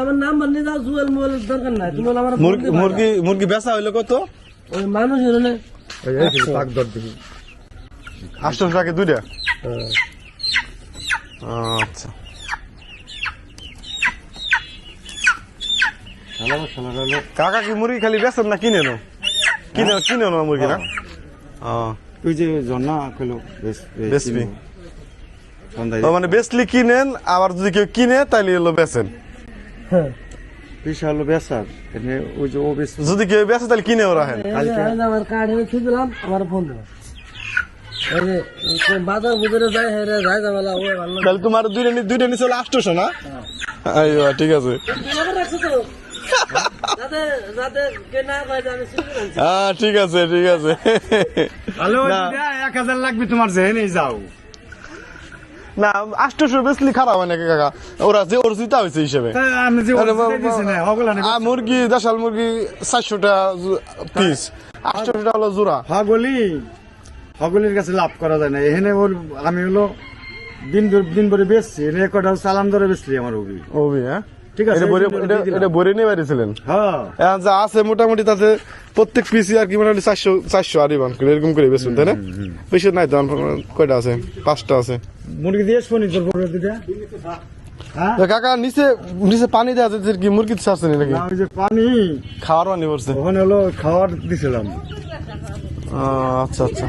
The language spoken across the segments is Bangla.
আমার নাম্বার নিয়ে দাও জুয়েল মোবাইলের দরকার নাই। তুমি আমার মুরগি মুরগি মুরগি বেচা হইল কত? ওই মানুষ হলে পাক দর দিবি। আটশো টাকা দুইটা। আচ্ছা। খেলা হলো কাকা কি মুরগি খালি বেচেন না কিনে নো কিনে কিনে নো মুরগি না ও। ওই যে জন্না কইলো বেচবি। মানে বেচলি কিনেন আবার যদি কেউ কিনে তাইলে হলো বেচেন। হ্যাঁ। ওই যে ও যদি কেউ বেচে তাহলে কিনেও রাখেন এই যে আমি আমার কার্ড এনে ছুঁ দিলাম? আমার ফোন দিলাম এই যে এই বাজার বুঝে যায় হ্যাঁ রে যাবেলা ও তাহলে তোমার দুইটা দুইটা নিচে না? আইয়া ঠিক আছে। হ্যাঁ ঠিক আছে ঠিক আছে। হ্যালো এক হাজার লাগবে তোমার যে নেই যাও। না আষ্টশো বেশি খারাপ হয় নাকি কাকা? ওরা যে ওর জিতা হয়েছে হিসেবে। মুরগি দেশাল মুরগি চারশোটা পিস আষ্টশোটা হলো জোড়া হাগলি হগলির কাছে লাভ করা যায় না। এখানে ওর আমি হলো দিন দিন ভরে বেচছি রেকর্ড চালান ধরে বেচলি আমার ওগি ওবি হ্যাঁ? ঠিক আছে, এটা বরে নিয়ে হ্যাঁ। যা আছে মোটামুটি তাতে প্রত্যেক পিসি আর কি মোটামুটি চারশো চারশো আর ইমান এরকম করে বেসুন তাই না? বেশি নাই তো আমার কয়টা আছে? পাঁচটা আছে। মুরগি দিয়ে শোনি তোর বড় দিদা হ্যাঁ? কাকা নিচে নিচে পানি দেওয়া কি মুরগি ছাড়ছে নাকি? না, ওই যে পানি। খাওয়ার পানি পড়ছে। ওখানে হলো খাওয়ার দিছিলাম। আচ্ছা আচ্ছা।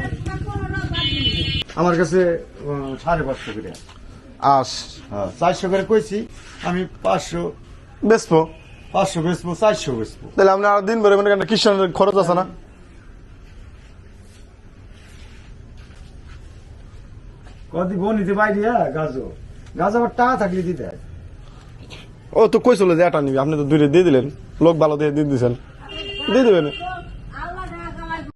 আমার কাছে সাড়ে পাঁচশো করে। আস। হ্যাঁ। চারশো করে কইছি আমি পাঁচশো। বেসবো পাঁচশো বেচবো চারশো বেচবো। তাহলে আপনি আর দিন ভরে মানে কিষানের খরচ আছে না? কদি বনিতে বাইরে গাজো গাজো আবার টাকা থাকলে দিতে হয়। ও তো কইছিল যে এটা নিবি আপনি তো দুইটা দিয়ে দিলেন। লোক ভালো দিয়ে দিয়ে দিয়েছেন দিয়ে দিবেন।